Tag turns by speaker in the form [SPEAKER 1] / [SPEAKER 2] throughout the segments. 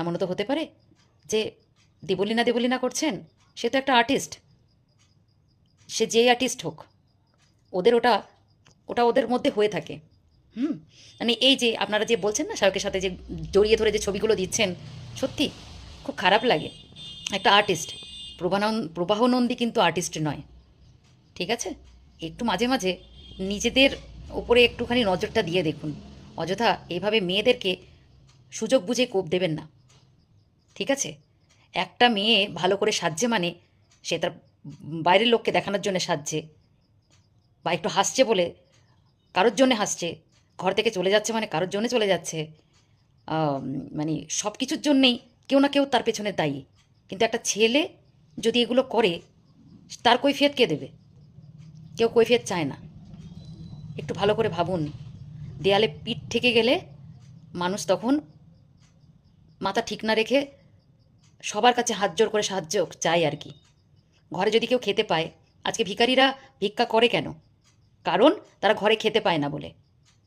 [SPEAKER 1] এমনও তো হতে পারে যে দেবলীনা দেবলীনা করছেন? সে তো একটা আর্টিস্ট সে যেই আর্টিস্ট হোক, ওদের ওটা ওটা ওদের মধ্যে হয়ে থাকে। হুম? মানে এই যে আপনারা যে বলছেন না, শাহরুখের সাথে যে জড়িয়ে ধরে যে ছবিগুলো দিচ্ছেন, সত্যি খুব খারাপ লাগে। একটা আর্টিস্ট প্রবানন্দ প্রবাহনন্দী কিন্তু আর্টিস্ট নয়। ঠিক আছে? একটু মাঝে মাঝে নিজেদের উপরে একটুখানি নজরটা দিয়ে দেখুন। অযথা এইভাবে মেয়েদেরকে সুযোগ বুঝে কোপ দেবেন না। ঠিক আছে? একটা মেয়ে ভালো করে সাজছে মানে সে তার বাইরের লোককে দেখানোর জন্য সাজছে বা একটু হাসছে বলে কারোর জন্যে হাসছে, ঘর থেকে চলে যাচ্ছে মানে কারোর জন্য চলে যাচ্ছে মানে সব কিছুর জন্যেই কেউ না কেউ তার পেছনে দায়ী। কিন্তু একটা ছেলে যদি এগুলো করে, তার কৈফিয়ত কে দেবে? কেউ কৈফিয়ত চায় না। একটু ভালো করে ভাবুন, দেয়ালে পিঠ থেকে গেলে মানুষ তখন মাথা ঠিক না রেখে সবার কাছে হাত জোর করে সাহায্য চাই আর কি। ঘরে যদি কেউ খেতে পায়, আজকে ভিখারিরা ভিক্ষা করে কেন? কারণ তারা ঘরে খেতে পায় না বলে।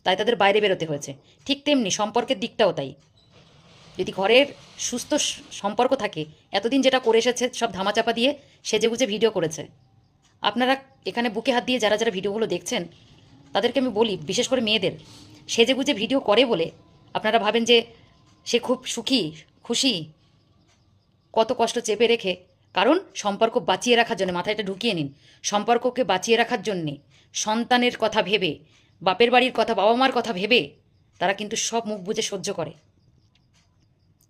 [SPEAKER 1] তাই তাদের বাইরে বেরোতে হয়েছে। ঠিক তেমনি সম্পর্কের দিকটাও তাই। যদি ঘরের সুস্থ সম্পর্ক থাকে, এতদিন যেটা করে এসেছে সব ধামাচাপা দিয়ে সেজেগুজে ভিডিও করেছে। আপনারা এখানে বুকে হাত দিয়ে যারা যারা ভিডিওগুলো দেখছেন, তাদেরকে আমি বলি, বিশেষ করে মেয়েদের সেজেগুজে ভিডিও করে বলে আপনারা ভাবেন যে সে খুব সুখী, খুশি কত কষ্ট চেপে রেখে, কারণ সম্পর্ক বাঁচিয়ে রাখার জন্য, মাথায় এটা ঢুকিয়ে নিন, সম্পর্ককে বাঁচিয়ে রাখার জন্যে সন্তানের কথা ভেবে, বাপের বাড়ির কথা বাবা মার কথা ভেবে, তারা কিন্তু সব মুখ বুঝে সহ্য করে।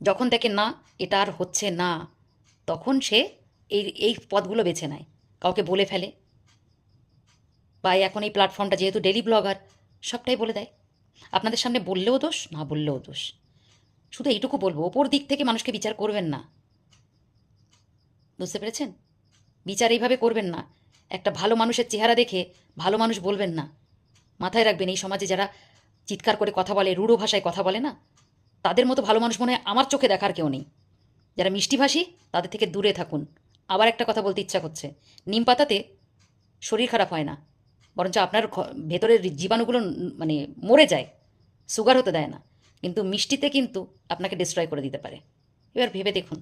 [SPEAKER 1] যখন দেখে, না, এটা আর হচ্ছে না, তখন সে এই এই পথগুলো বেছে নেয়, কাউকে বলে ফেলে। বা এখন এই প্ল্যাটফর্মটা যেহেতু ডেলি ব্লগার সবটাই বলে দেয়। আপনাদের সামনে বললেও দোষ, না বললেও দোষ। শুধু এইটুকু বলব, ওপর দিক থেকে মানুষকে বিচার করবেন না। বুঝতে পেরেছেন? বিচার এইভাবে করবেন না। একটা ভালো মানুষের চেহারা দেখে ভালো মানুষ বলবেন না। মাথায় রাখবেন, এই সমাজে যারা চিৎকার করে কথা বলে, রূঢ় ভাষায় কথা বলে না, তাদের মতো ভালো মানুষ মনে হয় আমার চোখে দেখার কেউ নেই। যারা মিষ্টিভাষী তাদের থেকে দূরে থাকুন। আবার একটা কথা বলতে ইচ্ছা করছে। নিম পাতাতে শরীর খারাপ হয় না, বরঞ্চ আপনার ভেতরের জীবাণুগুলো মানে মরে যায়, সুগার হতে দেয় না। কিন্তু মিষ্টিতে কিন্তু আপনাকে ডিস্ট্রয় করে দিতে পারে। এবার ভেবে দেখুন।